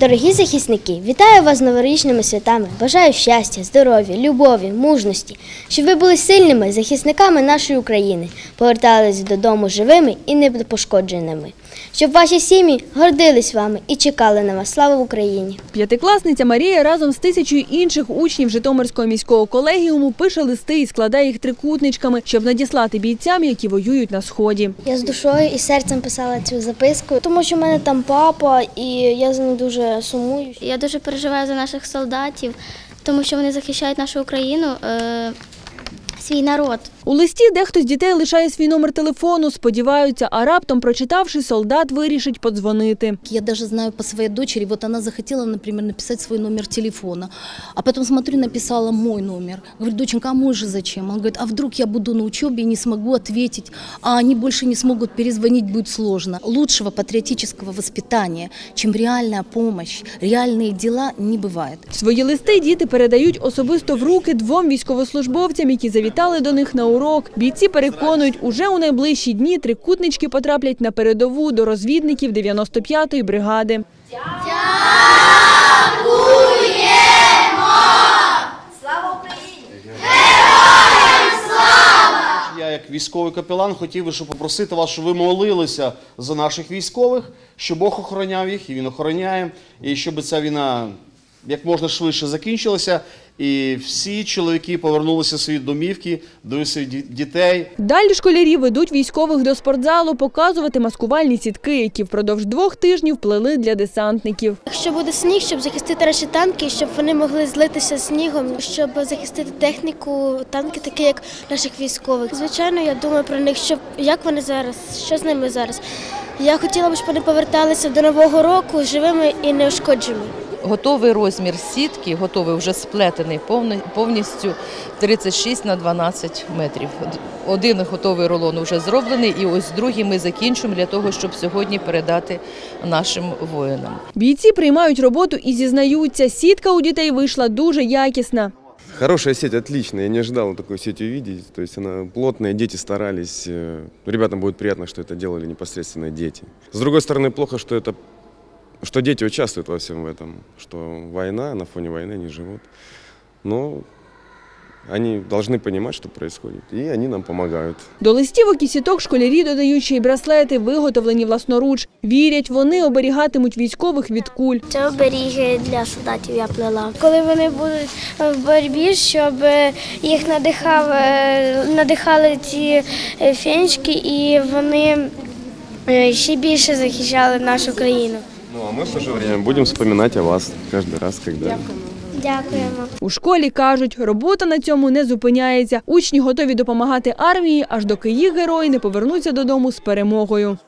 Дорогі захисники, вітаю вас з новорічними святами. Бажаю щастя, здоров'я, любові, мужності, щоб ви були сильними захисниками нашої України, повертались додому живими і непошкодженими, щоб ваші сім'ї гордились вами і чекали на вас. Слава Україні! П'ятикласниця Марія разом з тисячою інших учнів Житомирського міського колегіуму пише листи і складає їх трикутничками, щоб надіслати бійцям, які воюють на сході. Я з душою і серцем писала цю записку, тому що в мене там папа, і я за ним дуже сумую. Я дуже переживаю за наших солдатів, тому що вони захищають нашу Україну, е, свій народ. У листі дехто з дітей лишає свій номер телефону, сподіваються, а раптом, прочитавши, солдат вирішить подзвонити. Я даже знаю по своей дочери, вот она захотела, например, написать свой номер телефона, а потом смотрю, написала мой номер. Говорю, доченька, а мой же зачем? Она говорит, а вдруг я буду на учебе и не смогу ответить, а они больше не смогут перезвонить, будет сложно. Лучшего патриотического воспитания, чем реальная помощь, реальные дела не бывает. Свої листи діти передають особисто в руки двом військовослужбовцям, які завітали до них на урок. Бійці переконують, уже у найближчі дні трикутнички потраплять на передову до розвідників 95-ї бригади. Я, як військовий капелан, хотів би, щоб попросити вас, щоб ви молилися за наших військових, щоб Бог охороняв їх, і він охороняє, і щоб ця війна як можна швидше закінчилася, і всі чоловіки повернулися в свої домівки, до своїх ді- дітей. Далі школярі ведуть військових до спортзалу показувати маскувальні сітки, які впродовж двох тижнів плели для десантників. Якщо буде сніг, щоб захистити наші танки, щоб вони могли злитися снігом, щоб захистити техніку, танки, такі як наших військових. Звичайно, я думаю про них, що як вони зараз, що з ними зараз. Я хотіла б, щоб вони поверталися до нового року живими і неушкодженими. Готовий розмір сітки, готовий вже сплетений повни- повністю 36 на 12 метрів. Д- Один готовий рулон вже зроблений, і ось другий ми закінчуємо для того, щоб сьогодні передати нашим воїнам. Бійці приймають роботу і зізнаються, сітка у дітей вийшла дуже якісна. Хорошая сеть, отличная. Я не ожидал такую сеть увидеть. То есть она плотная, дети старались. Э, Ребятам будет приятно, что это делали непосредственно дети. С другой стороны, плохо, что это что дети участвуют во всем этом, что война, на фоне войны они живут. Но они должны понимать, что происходит, и они нам помогают. До листівок і сіток школярі додають ще й браслети, виготовлені власноруч. Вірять, вони оберігатимуть військових від куль. Це оберіги для солдатів я плела. Коли вони будуть в боротьбі, щоб їх надихав, е, надихали ці е, фенечки, і вони е, ще більше захищали нашу країну. Ну а ми все ж же время будемо вспоминати о вас кожен раз, когда Дякуємо. У школі кажуть, робота на цьому не зупиняється. Учні готові допомагати армії, аж доки їх герої не повернуться додому з перемогою.